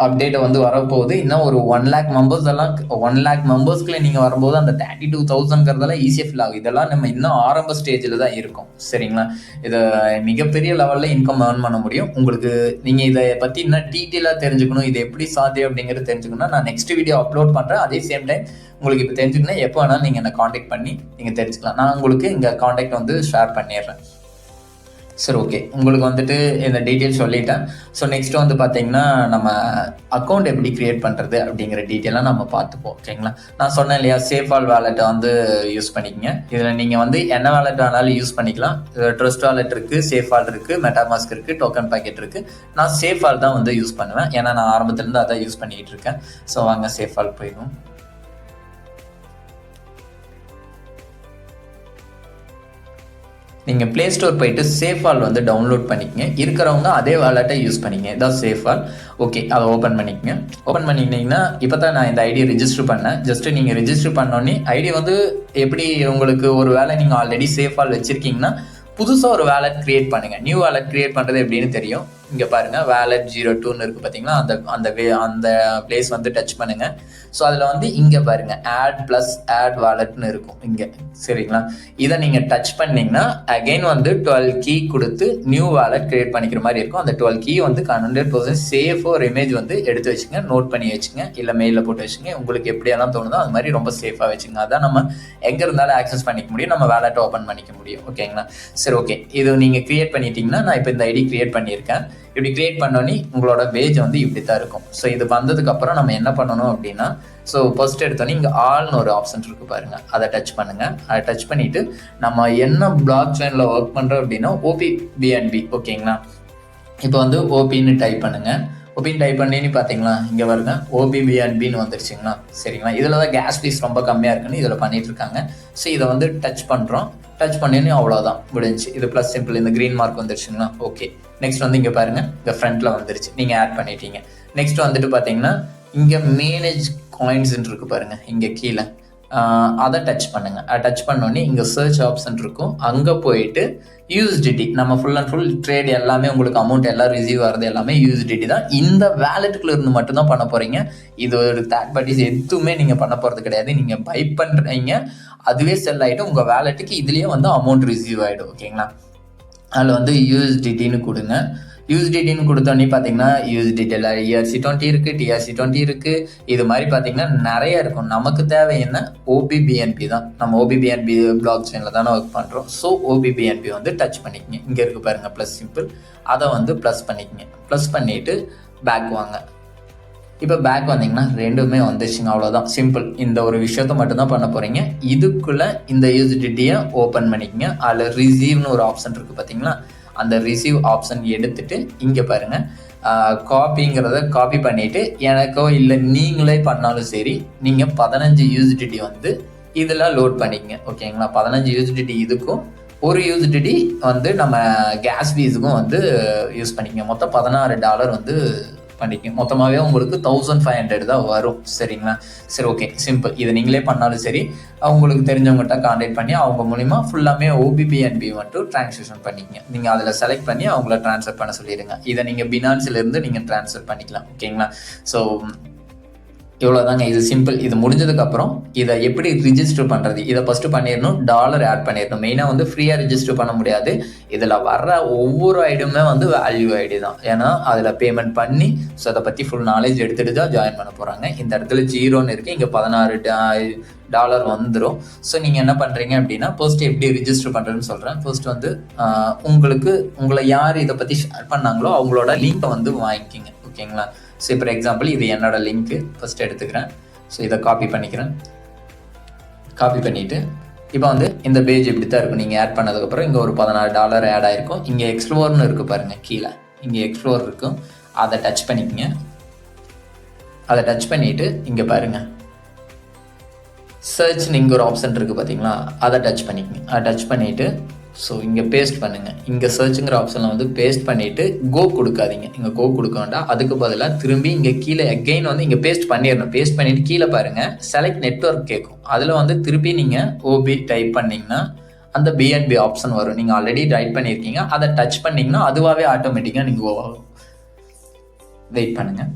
அப்டேட்டை வந்து வரப்போகுது. இன்னும் ஒரு ஒன் லேக் மெம்பர்ஸ் எல்லாம் ஒன் லேக் மெம்பர்ஸ்க்குள்ள நீங்கள் வரும்போது அந்த தேர்ட்டி டூ தௌசண்ட்ங்கிறதெல்லாம் ஈஸியாக ஃபில் ஆகும். இதெல்லாம் நம்ம இன்னும் ஆரம்ப ஸ்டேஜில் தான் இருக்கும். சரிங்களா? இதை மிகப்பெரிய லெவலில் இன்கம் ஏர்ன் பண்ண முடியும். உங்களுக்கு நீங்கள் இதை பற்றி இன்னும் டீட்டெயிலாக தெரிஞ்சுக்கணும். இது எப்படி சாத்தியம் அப்படிங்கிறது தெரிஞ்சுக்கணும்னா நான் நெக்ஸ்ட் வீடியோ அப்லோட் பண்ணுறேன் அதே சேம் டைம் உங்களுக்கு இப்போ தெரிஞ்சுக்கணும் எப்போ வேணாலும் நீங்கள் என்னை காண்டாக்ட் பண்ணி நீங்கள் தெரிஞ்சுக்கலாம். நான் உங்களுக்கு இங்கே காண்டாக்ட் வந்து ஷேர் பண்ணிடுறேன். சரி ஓகே உங்களுக்கு வந்துட்டு இந்த டீட்டெயில் சொல்லிட்டேன். ஸோ நெக்ஸ்ட் வந்து பார்த்தீங்கன்னா நம்ம அக்கௌண்ட் எப்படி க்ரியேட் பண்ணுறது அப்படிங்கிற டீட்டெயிலாக நம்ம பார்த்துப்போம் ஓகேங்களா நான் சொன்னேன் இல்லையா சேஃப் ஆல் வேலெட்டை வந்து யூஸ் பண்ணிக்கங்க. இதில் நீங்கள் வந்து என்ன வேலெட் வேணாலும் யூஸ் பண்ணிக்கலாம். ட்ரஸ்ட் வேலெட் இருக்குது சேஃப் ஆல் இருக்குது மெட்டாமாஸ்க் இருக்குது டோக்கன் பாக்கெட் இருக்குது நான் சேஃப் ஆல் தான் வந்து யூஸ் பண்ணுவேன். ஏன்னா நான் ஆரம்பத்துலேருந்து அதான் யூஸ் பண்ணிக்கிட்டு இருக்கேன். ஸோ வாங்க சேஃபால் போயிடும் நீங்கள் ப்ளே ஸ்டோர் போயிட்டு சேஃப் ஆல் வந்து டவுன்லோட் பண்ணிக்கங்க. இருக்கிறவங்க அதே வாலெட்டை யூஸ் பண்ணிக்கங்க. இதான் ஆல். ஓகே அதை ஓப்பன் பண்ணிக்கங்க. ஓப்பன் பண்ணிக்கிட்டீங்கன்னா இப்போ தான் நான் இந்த ஐடியை ரிஜிஸ்டர் பண்ணேன். ஜஸ்ட் நீங்கள் ரிஜிஸ்டர் பண்ணோன்னே ஐடி வந்து எப்படி உங்களுக்கு ஒரு வேலை நீங்கள் ஆல்ரெடி சேஃப் ஆல் வச்சுருக்கீங்கன்னா புதுசாக ஒரு வேலட் க்ரியேட் பண்ணுங்கள் நியூ வேலட் க்ரியேட் பண்ணுறது எப்படின்னு தெரியும். இங்கே பாருங்கள் வேலட் ஜீரோ டூன்னு இருக்குது பார்த்தீங்களா அந்த அந்த வே அந்த பிளேஸ் வந்து டச் பண்ணுங்கள் ஸோ அதில் வந்து இங்கே பாருங்கள் ஆட் ப்ளஸ் ஆட் வாலெட்னு இருக்கும் இங்கே. சரிங்களா? இதை நீங்கள் டச் பண்ணிங்கன்னா அகைன் வந்து டுவெல் கீ கொடுத்து நியூ வாலெட் க்ரியேட் பண்ணிக்கிற மாதிரி இருக்கும். அந்த டுவெல் கீ வந்து ஹண்ட்ரட் பர்சன்ட் சேஃப் ஒரு இமேஜ் வந்து எடுத்து வச்சுங்க நோட் பண்ணி வச்சுங்க இல்லை மெயிலில் போட்டு வச்சுங்க. உங்களுக்கு எப்படியெல்லாம் தோணுதோ அது மாதிரி ரொம்ப சேஃபாக வச்சுங்க. அதான் நம்ம எங்கே இருந்தாலும் ஆக்சஸ் பண்ணிக்க முடியும் நம்ம வேலெட்டை ஓப்பன் பண்ணிக்க முடியும். ஓகேங்களா சரி ஓகே இது நீங்கள் க்ரியேட் பண்ணிட்டீங்கன்னா நான் இப்போ இந்த ஐடி க்ரியேட் பண்ணியிருக்கேன். இப்படி கிரியேட் பண்ணோன்னே உங்களோட பேஜ் வந்து இப்படி தான் இருக்கும். ஸோ இது வந்ததுக்கப்புறம் நம்ம என்ன பண்ணணும் அப்படின்னா ஸோ ஃபர்ஸ்ட் எடுத்தோன்னே இங்கே ஆல்னு ஒரு ஆப்ஷன் இருக்குது பாருங்கள் அதை டச் பண்ணுங்கள் அதை டச் பண்ணிவிட்டு நம்ம என்ன பிளாக் செயினில் ஒர்க் பண்ணுறோம் அப்படின்னா ஓபி பிஎன்பி ஓகேங்களா இப்போ வந்து ஓபின்னு டைப் பண்ணுங்கள் ஓபின்னு டைப் பண்ணின்னு பார்த்தீங்களா? இங்கே வருங்க ஓபிபிஎன்பின்னு வந்துருச்சுங்களா? சரிங்களா? இதில் தான் கேஸ் ஃபீஸ் ரொம்ப கம்மியாக இருக்குன்னு இதில் பண்ணிட்டு இருக்காங்க. ஸோ இதை வந்து டச் பண்ணுறோம் டச் பண்ணேன்னு அவ்வளோதான் முடிஞ்சு இது ப்ளஸ் சிம்பிள் இந்த க்ரீன் மார்க் வந்துருச்சுங்களா ஓகே நெக்ஸ்ட் வந்து இங்கே பாருங்கள் இந்த ஃப்ரண்ட்டில் வந்துருச்சு. நீங்கள் ஆட் பண்ணிட்டீங்க. நெக்ஸ்ட் வந்துட்டு பார்த்தீங்கன்னா இங்கே மேனேஜ் காயின்ஸ்ன்னு இருக்கு பாருங்கள் இங்கே கீழே. அதை டச் பண்ணுங்க. அதை டச் பண்ணோடனே இங்கே சர்ச் ஆப்ஷன் இருக்கும். அங்கே போயிட்டு யூஎஸ்டிடி நம்ம ஃபுல் அண்ட் ஃபுல் ட்ரேட் எல்லாமே உங்களுக்கு அமௌண்ட் எல்லாம் ரிசீவ் ஆகிறது எல்லாமே யூஎஸ்டிடி தான். இந்த வேலெட்டுக்குள்ள இருந்து மட்டும்தான் பண்ண போறீங்க. இது ஒரு தேர்ட் பார்ட்டிஸ் எதுவுமே நீங்கள் பண்ண போகிறது கிடையாது. நீங்கள் பை பண்ணுறீங்க அதுவே செல் ஆகிட்டு உங்கள் வேலெட்டுக்கு இதுலேயே வந்து அமௌண்ட் ரிசீவ் ஆகிடும் ஓகேங்களா அதில் வந்து யூஎஸ்டிடின்னு கொடுங்க. யூஎஸ்டிடின்னு கொடுத்தோன்னே பார்த்தீங்கன்னா யூஎஸ்டிடியில் இஆர்சி டுவெண்ட்டி இருக்குது டிஆர்சி டுவெண்ட்டி இருக்குது இது மாதிரி பார்த்தீங்கன்னா நிறைய இருக்கும். நமக்கு தேவை என்ன? ஓபிபிஎன்பி தான். நம்ம ஓபிபிஎன்பி பிளாக் செயினில் தானே ஒர்க் பண்ணுறோம் ஸோ ஓபிபிஎன்பி வந்து டச் பண்ணிக்கங்க. இங்கே இருக்கு பாருங்கள் ப்ளஸ் சிம்பிள் அதை வந்து ப்ளஸ் பண்ணிக்கங்க. ப்ளஸ் பண்ணிவிட்டு பேக் வாங்க. இப்போ பேக் வந்தீங்கன்னா ரெண்டுமே வந்துச்சுங்க அவ்வளோதான் சிம்பிள் இந்த ஒரு விஷயத்த மட்டும்தான் பண்ண போகிறீங்க இதுக்குள்ளே இந்த யூஎஸ்டிடியை ஓப்பன் பண்ணிக்கங்க. அதில் ரிசீவ்னு ஒரு ஆப்ஷன் இருக்குது பார்த்தீங்களா அந்த ரிசீவ் ஆப்ஷன் எடுத்துட்டு இங்கே பாருங்க. காப்பிங்கிறத காப்பி பண்ணிட்டு எனக்கோ இல்லை நீங்களே பண்ணாலும் சரி நீங்கள் பதினஞ்சு யூஸ்டிடி வந்து இதில் லோட் பண்ணிக்கங்க. ஓகேங்களா? பதினஞ்சு யூஸ்டிடி இதுக்கும் ஒரு யூஸ்டிடி வந்து நம்ம கேஸ் ஃபீஸுக்கும் வந்து யூஸ் பண்ணிக்கங்க. மொத்தம் பதினாறு டாலர் வந்து பண்ணிக்கும் மொத்தமாகவே உங்களுக்கு தௌசண்ட் ஃபைவ் ஹண்ட்ரட் தான் வரும். சரிங்களா? சரி ஓகே சிம்பிள் இதை நீங்களே பண்ணாலும் சரி அவங்களுக்கு தெரிஞ்சவங்ககிட்ட காண்டாக்ட் பண்ணி அவங்க மூலிமா ஃபுல்லாமே ஓபிபிஎன்பி மட்டும் ட்ரான்ஸ்லேஷன் பண்ணிக்கங்க. நீங்கள் அதில் செலக்ட் பண்ணி அவங்கள ட்ரான்ஸ்ஃபர் பண்ண சொல்லிடுங்க. இதை நீங்கள் பினான்ஸ்லேருந்து நீங்கள் ட்ரான்ஸ்ஃபர் பண்ணிக்கலாம். ஓகேங்களா ஸோ இவ்வளோதாங்க இது சிம்பிள் இது முடிஞ்சதுக்கப்புறம் இதை எப்படி ரிஜிஸ்டர் பண்ணுறது இதை ஃபஸ்ட்டு பண்ணிடணும். டாலர் ஆட் பண்ணிடணும். மெயினாக வந்து ஃப்ரீயாக ரிஜிஸ்டர் பண்ண முடியாது. இதில் வர்ற ஒவ்வொரு ஐடியுமே வந்து வேல்யூ ஐடி தான். ஏன்னா அதில் பேமெண்ட் பண்ணி ஸோ அதை பற்றி ஃபுல் நாலேஜ் எடுத்துகிட்டு தான் ஜாயின் பண்ண போகிறாங்க இந்த இடத்துல ஜீரோன்னு இருக்குது இங்கே பதினாறு டாலர் வந்துடும் ஸோ நீங்கள் என்ன பண்ணுறீங்க அப்படின்னா ஃபர்ஸ்ட் எப்படி ரிஜிஸ்டர் பண்ணுறதுன்னு சொல்கிறேன் ஃபர்ஸ்ட் வந்து உங்களுக்கு உங்களை யார் இதை பற்றி ஷேர் பண்ணாங்களோ அவங்களோட லிங்கை வந்து வாங்கிக்கிங்க. ஓகேங்களா ஸோ இப்போ எக்ஸாம்பிள் இது என்னோட லிங்க்கு ஃபஸ்ட் எடுத்துக்கிறேன். ஸோ இதை காப்பி பண்ணிக்கிறேன். காப்பி பண்ணிவிட்டு இப்போ வந்து இந்த பேஜ் இப்படி தான் இருக்கும் நீங்கள் ஆட் பண்ணதுக்கப்புறம் இங்கே ஒரு பதினாறு டாலர் ஆட் ஆகிருக்கும் இங்கே எக்ஸ்ப்ளோர்னு இருக்குது பாருங்கள் கீழே. இங்கே எக்ஸ்ப்ளோர் இருக்கும். அதை டச் பண்ணிக்கங்க. அதை டச் பண்ணிவிட்டு இங்கே பாருங்கள் சர்ச்னு இங்கே ஒரு ஆப்ஷன் இருக்குது பார்த்தீங்களா அதை டச் பண்ணிக்கங்க. அதை டச் பண்ணிவிட்டு ஸோ இங்கே பேஸ்ட் பண்ணுங்கள் இங்கே சர்ச்சுங்கிற ஆப்ஷனில் வந்து பேஸ்ட் பண்ணிவிட்டு கோ கொடுக்காதீங்க. இங்கே கோ கொடுக்க வேண்டாம். அதுக்கு பதிலாக திரும்பி இங்கே கீழே அகெயின் வந்து இங்கே பேஸ்ட் பண்ணிடணும். பேஸ்ட் பண்ணிவிட்டு கீழே பாருங்கள் செலக்ட் நெட்ஒர்க் கேட்கும் அதில் வந்து திருப்பி நீங்கள் ஓபி டைப் பண்ணிங்கன்னா அந்த பிஎன்பி ஆப்ஷன் வரும். நீங்கள் ஆல்ரெடி டைப் பண்ணியிருக்கீங்க. அதை டச் பண்ணிங்கன்னா அதுவாகவே ஆட்டோமேட்டிக்காக நீங்கள் வெயிட் பண்ணுங்கள்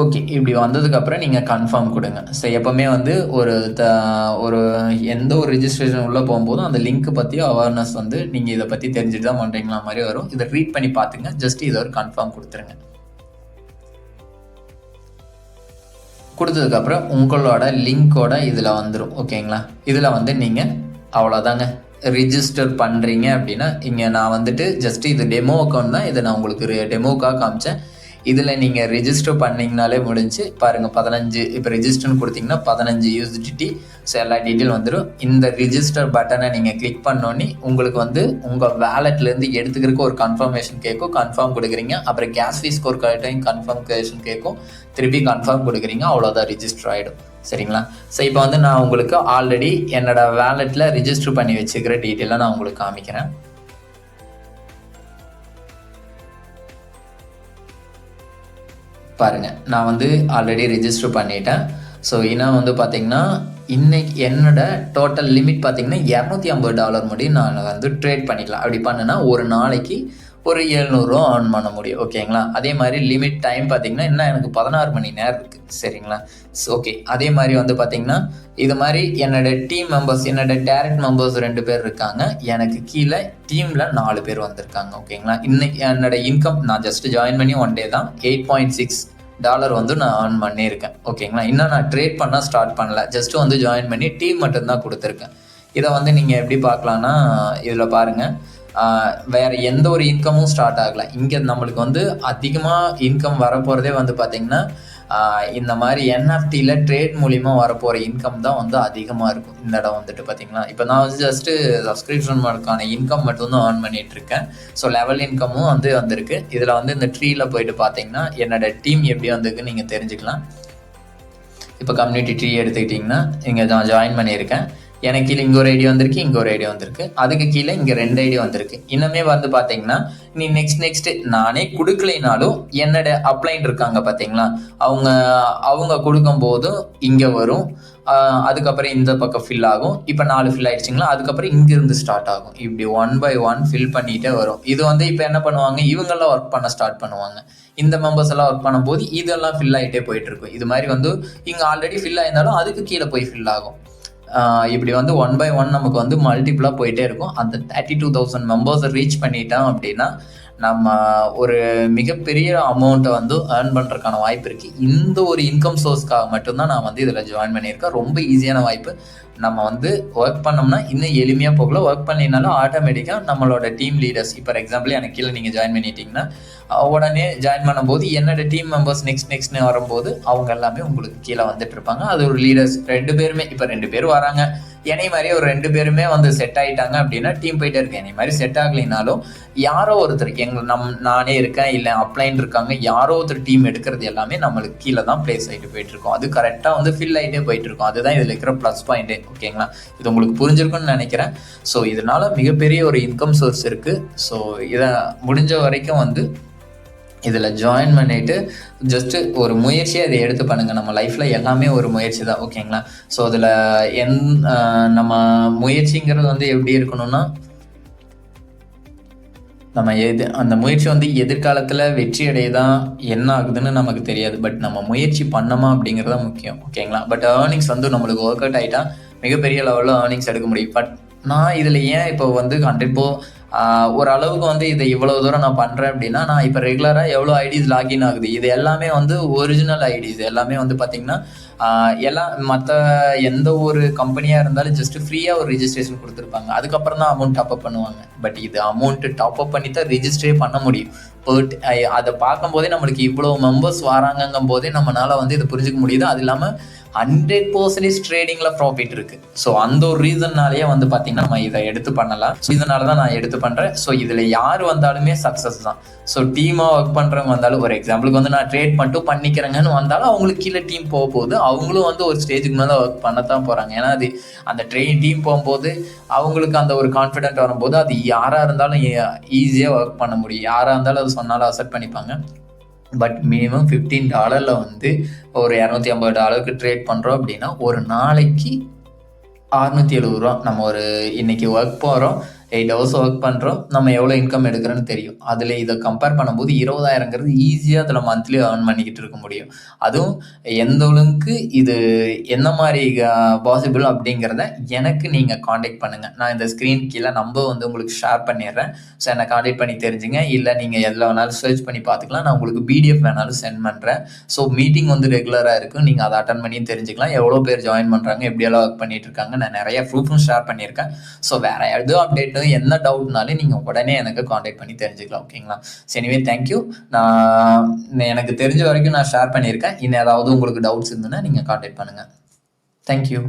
ஓகே இப்படி வந்ததுக்கப்புறம் நீங்கள் கன்ஃபார்ம் கொடுங்க. ஸோ எப்போவுமே வந்து ஒரு த ஒரு எந்த ஒரு ரிஜிஸ்ட்ரேஷன் உள்ளே போகும்போதும் அந்த லிங்க் பற்றியும் அவேர்னஸ் வந்து நீங்கள் இதை பற்றி தெரிஞ்சுட்டு தான் பண்ணுறீங்களா மாதிரி வரும். இதை ரீட் பண்ணி பார்த்துங்க. ஜஸ்ட் இதை ஒரு கன்ஃபார்ம் கொடுத்துருங்க. கொடுத்ததுக்கப்புறம் உங்களோட லிங்க்கோட இதில் வந்துடும் ஓகேங்களா இதில் வந்து நீங்கள் அவ்வளோதாங்க ரிஜிஸ்டர் பண்ணுறீங்க அப்படின்னா இங்கே நான் வந்துட்டு ஜஸ்ட் இது டெமோ அக்கௌண்ட் தான். இதை நான் உங்களுக்கு டெமோக்காக காமிச்சேன். இதில் நீங்கள் ரிஜிஸ்டர் பண்ணிங்கனாலே முடிஞ்சு பாருங்கள் பதினஞ்சு இப்போ ரிஜிஸ்டர்னு கொடுத்தீங்கன்னா பதினஞ்சு யூஸ்டிடி ஸோ எல்லா டீட்டெயில் வந்துடும் இந்த ரிஜிஸ்டர் பட்டனை நீங்கள் கிளிக் பண்ணோன்னே உங்களுக்கு வந்து உங்கள் வேலெட்லேருந்து எடுத்துக்கிறதுக்கு ஒரு கன்ஃபர்மேஷன் கேட்கும். கன்ஃபார்ம் கொடுக்குறீங்க. அப்புறம் கேஸ் ஃபீஸ் ஒரு டைம் கன்ஃபர்மேஷன் கேட்கும். திருப்பி கன்ஃபார்ம் கொடுக்குறீங்க. அவ்வளோதான் ரிஜிஸ்டர் ஆகிடும் சரிங்களா? ஸோ இப்போ வந்து நான் உங்களுக்கு ஆல்ரெடி என்னோடய வேலெட்டில் ரிஜிஸ்டர் பண்ணி வச்சுக்கிற டீட்டெயிலாக நான் உங்களுக்கு காமிக்கிறேன். பாருங்கள் நான் வந்து ஆல்ரெடி ரிஜிஸ்டர் பண்ணிட்டேன். ஸோ இன்னும் வந்து பார்த்தீங்கன்னா இன்னைக்கு என்னோட டோட்டல் லிமிட் பார்த்தீங்கன்னா இரநூத்தி ஐம்பது டாலர் முடியும் நான் வந்து ட்ரேட் பண்ணிக்கலாம். அப்படி பண்ணுனா ஒரு நாளைக்கு ஒரு எழுநூறுவா ஆன் பண்ண முடியும் ஓகேங்களா அதே மாதிரி லிமிட் டைம் பார்த்தீங்கன்னா இன்னும் எனக்கு பதினாறு மணி நேரம் இருக்குது சரிங்களா? ஓகே அதே மாதிரி வந்து பார்த்தீங்கன்னா இது மாதிரி என்னோட டீம் மெம்பர்ஸ் என்னோட டேரக்ட் மெம்பர்ஸ் ரெண்டு பேர் இருக்காங்க. எனக்கு கீழே டீமில் நாலு பேர் வந்திருக்காங்க ஓகேங்களா இன்னைக்கு என்னோட இன்கம் நான் ஜஸ்ட் ஜாயின் பண்ணி ஒன் டே தான் எயிட் பாயிண்ட் சிக்ஸ் டாலர் வந்து நான் ஏர்ன் பண்ணியிருக்கேன் ஓகேங்களா இன்னும் நான் ட்ரேட் பண்ணால் ஸ்டார்ட் பண்ணல ஜஸ்ட் வந்து ஜாயின் பண்ணி டீம் மட்டும்தான் கொடுத்துருக்கேன். இதை வந்து நீங்கள் எப்படி பார்க்கலான்னா இதில் பாருங்கள் வேறு எந்த ஒரு இன்கமும் ஸ்டார்ட் ஆகலை. இங்கே நம்மளுக்கு வந்து அதிகமாக இன்கம் வரப்போகிறதே வந்து பார்த்திங்கன்னா இந்த மாதிரி என்எஃப்டியில் ட்ரேட் மூலிமா வரப்போகிற இன்கம் தான் வந்து அதிகமாக இருக்கும். இந்த இடம் வந்துட்டு பார்த்தீங்களா இப்போ நான் வந்து ஜஸ்ட்டு சப்ஸ்கிரிப்ஷன் மார்க்கான இன்கம் மட்டும்தான் ஏர்ன் பண்ணிகிட்டு இருக்கேன். ஸோ லெவல் இன்கமும் வந்து வந்திருக்கு. இதில் வந்து இந்த ட்ரீயில் போயிட்டு பார்த்தீங்கன்னா என்னோட டீம் எப்படி வந்திருக்குன்னு நீங்கள் தெரிஞ்சுக்கலாம். இப்போ கம்யூனிட்டி ட்ரீ எடுத்துக்கிட்டிங்கன்னா இங்கே நான் ஜாயின் பண்ணியிருக்கேன். எனக்கு கீழே இங்கே ஒரு ஐடி வந்திருக்கு இங்கே ஒரு ஐடி வந்திருக்கு. அதுக்கு கீழே இங்கே ரெண்டு ஐடி வந்திருக்கு. இன்னுமே வந்து பார்த்தீங்கன்னா நீ நெக்ஸ்ட் நெக்ஸ்ட் நானே கொடுக்கலைனாலும் என்னோட அப்ளைன் இருக்காங்க பார்த்தீங்களா அவங்க அவங்க கொடுக்கும் போதும் இங்கே வரும். அதுக்கப்புறம் இந்த பக்கம் ஃபில் ஆகும். இப்போ நாலு ஃபில் ஆயிடுச்சுங்களா? அதுக்கப்புறம் இங்கிருந்து ஸ்டார்ட் ஆகும். இப்படி ஒன் பை ஒன் ஃபில் பண்ணிகிட்டே வரும். இது வந்து இப்போ என்ன பண்ணுவாங்க? இவங்கெல்லாம் ஒர்க் பண்ண ஸ்டார்ட் பண்ணுவாங்க. இந்த மெம்பர்ஸ் எல்லாம் ஒர்க் பண்ணும்போது இதெல்லாம் ஃபில் ஆகிட்டே போயிட்டு இருக்கும். இது மாதிரி வந்து இங்கே ஆல்ரெடி ஃபில் ஆயிருந்தாலும் அதுக்கு கீழே போய் ஃபில் ஆகும். இப்படி வந்து ஒன் பை ஒன் நமக்கு வந்து மல்டிப்புளாக போயிட்டே இருக்கும். அந்த தேர்ட்டி டூ தௌசண்ட் மெம்பர்ஸை ரீச் பண்ணிட்டோம் அப்படின்னா நம்ம ஒரு மிகப்பெரிய அமௌண்ட்டை வந்து ஏர்ன் பண்ணுறதுக்கான வாய்ப்பு இருக்குது இந்த ஒரு இன்கம் சோர்ஸ்க்காக மட்டும்தான் நான் வந்து இதில் ஜாயின் பண்ணியிருக்கேன். ரொம்ப ஈஸியான வாய்ப்பு. நம்ம வந்து ஒர்க் பண்ணோம்னா இன்னும் எளிமையாக போகல. ஒர்க் பண்ணினாலும் ஆட்டோமேட்டிக்காக நம்மளோட டீம் லீடர்ஸ் இப்போ எக்ஸாம்பிள் எனக்கு கீழே நீங்கள் ஜாயின் பண்ணிட்டீங்கன்னா உடனே ஜாயின் பண்ணும்போது என்னோட டீம் மெம்பர்ஸ் நெக்ஸ்ட் நெக்ஸ்ட்னு வரும்போது அவங்க எல்லாமே உங்களுக்கு கீழே வந்துட்டு இருப்பாங்க. அது ஒரு லீடர்ஸ் ரெண்டு பேருமே இப்போ ரெண்டு பேர் வராங்க. என்னை மாதிரி ஒரு ரெண்டு பேருமே வந்து செட் ஆகிட்டாங்க அப்படின்னா டீம் போயிட்டே இருக்கு. என்னை மாதிரி செட் ஆகலைனாலும் யாரோ ஒருத்தர் எங்க நம் நானே இருக்கேன் இல்லை அப்ளைன் இருக்காங்க யாரோ ஒருத்தர் டீம் எடுக்கிறது எல்லாமே நம்மளுக்கு கீழே தான் பிளேஸ் ஆகிட்டு போயிட்டு இருக்கோம். அது கரெக்டாக வந்து ஃபில் ஆகிட்டே போயிட்டு இருக்கோம். அதுதான் இதில் இருக்கிற ப்ளஸ் பாயிண்ட்டு ஓகேங்களா இது உங்களுக்கு புரிஞ்சிருக்கும்னு நினைக்கிறேன். ஸோ இதனால மிகப்பெரிய ஒரு இன்கம் சோர்ஸ் இருக்குது ஸோ இதை முடிஞ்ச வரைக்கும் வந்து இதில் ஜாயின் பண்ணிவிட்டு ஜஸ்ட்டு ஒரு முயற்சியை அதை எடுத்து பண்ணுங்கள் நம்ம லைஃப்பில் எல்லாமே ஒரு முயற்சி தான். ஓகேங்களா ஸோ அதில் என் நம்ம முயற்சிங்கிறது வந்து எப்படி இருக்கணும்னா நம்ம எது அந்த முயற்சி வந்து எதிர்காலத்தில் வெற்றி அடையதான் என்ன ஆகுதுன்னு நமக்கு தெரியாது. பட் நம்ம முயற்சி பண்ணோமா அப்படிங்கிறது தான் முக்கியம் ஓகேங்களா பட் ஏர்னிங்ஸ் வந்து நம்மளுக்கு ஒர்க் அவுட் ஆகிட்டா மிகப்பெரிய லெவலில் ஏர்னிங்ஸ் எடுக்க முடியும். பட் நான் இதில் ஏன் இப்போ வந்து கண்டிப்போ ஒரு அளவுக்கு வந்து இதை இவ்வளோ தூரம் நான் பண்ணுறேன் அப்படின்னா நான் இப்போ ரெகுலராக எவ்வளோ ஐடிஸ் லாகின் ஆகுது இது எல்லாமே வந்து ஒரிஜினல் ஐடிஸ் எல்லாமே வந்து பார்த்திங்கன்னா எல்லாம் மற்ற எந்த ஒரு கம்பெனியாக இருந்தாலும் ஜஸ்ட் ஃப்ரீயாக ஒரு ரிஜிஸ்ட்ரேஷன் கொடுத்துருப்பாங்க. அதுக்கப்புறம் தான் அமௌண்ட் டாப்அப் பண்ணுவாங்க. பட் இது அமௌண்ட்டு டாப்அப் பண்ணி தான் ரிஜிஸ்டரே பண்ண முடியும். பட் அதை பார்க்கும்போதே நம்மளுக்கு இவ்வளோ மெம்பர்ஸ் வராங்கங்கும் போதே நம்மளால் வந்து இதை புரிஞ்சுக்க முடியுது. அது இல்லாமல் ஹண்ட்ரட் பர்சன்டேஜ் ட்ரேடிங்கில் ப்ராஃபிட் இருக்கு. ஸோ அந்த ஒரு ரீசன்னாலேயே வந்து பார்த்தீங்கன்னா நம்ம இதை எடுத்து பண்ணலாம். ஸோ இதனால தான் நான் எடுத்து பண்ணுறேன் ஸோ இதில் யார் வந்தாலுமே சக்ஸஸ் தான். ஸோ டீமாக ஒர்க் பண்ணுறவங்க வந்தாலும் ஒரு எக்ஸாம்பிளுக்கு வந்து நான் ட்ரேட் மட்டும் பண்ணிக்கிறேங்கன்னு வந்தாலும் அவங்களுக்கு கீழே டீம் போக போகுது அவங்களும் வந்து ஒரு ஸ்டேஜுக்கு மேலே ஒர்க் பண்ண தான் போகிறாங்க ஏன்னா அது அந்த ட்ரெயின் டீம் போகும்போது அவங்களுக்கு அந்த ஒரு கான்ஃபிடென்ட் வரும்போது அது யாராக இருந்தாலும் ஈஸியாக ஒர்க் பண்ண முடியும். யாராக இருந்தாலும் அது சொன்னாலும் அசெப்ட் பண்ணிப்பாங்க. பட் மினிமம் ஃபிஃப்டீன் டாலரில் வந்து ஒரு இரநூத்தி ஐம்பது டாலருக்கு ட்ரேட் பண்ணுறோம் அப்படின்னா ஒரு நாளைக்கு அறுநூத்தி எழுபது ரூபா நம்ம ஒரு இன்னைக்கு ஒர்க் போகிறோம் எயிட் ஹவர்ஸ் ஒர்க் பண்ணுறோம் நம்ம எவ்வளோ இன்கம் எடுக்கிறோன்னு தெரியும். அதில் இதை கம்பேர் பண்ணும்போது இருபதாயிரங்கிறது ஈஸியாக அதில் மந்த்லி ஏர்ன் பண்ணிக்கிட்டு இருக்க முடியும். அதுவும் எந்த அளவுக்கு இது என்ன மாதிரி பாசிபிள் அப்படிங்கிறத எனக்கு நீங்கள் காண்டாக்ட் பண்ணுங்கள் நான் இந்த ஸ்க்ரீன் கீழே நம்ப வந்து உங்களுக்கு ஷேர் பண்ணிடுறேன். ஸோ என்னை காண்டாக்ட் பண்ணி தெரிஞ்சுங்க. இல்லை நீங்கள் எதில் வேணாலும் சர்ச் பண்ணி பார்த்துக்கலாம். நான் உங்களுக்கு பிடிஎஃப் வேணாலும் சென்ட் பண்ணுறேன் ஸோ மீட்டிங் வந்து ரெகுலராக இருக்கும். நீங்கள் அதை அட்டன் பண்ணி தெரிஞ்சுக்கலாம். எவ்வளோ பேர் ஜாயின் பண்ணுறாங்க எப்படியெல்லாம் ஒர்க் பண்ணிட்டு இருக்காங்க நான் நிறைய ப்ரூஃபும் ஷேர் பண்ணியிருக்கேன். ஸோ வேறு எதுவும் அப்டேட் எந்த டவுட்னாலும் நீங்கள் உடனே எனக்கு காண்டாக்ட் பண்ணி தெரிஞ்சுக்கலாம் ஓகேங்களா எனிவே தேங்க்யூ நான் எனக்கு தெரிஞ்ச வரைக்கும் நான் ஷேர் பண்ணியிருக்கேன். இன்னும் ஏதாவது உங்களுக்கு டவுட்ஸ் இருந்ததுன்னா நீங்கள் காண்டாக்ட் பண்ணுங்கள் தேங்க்யூ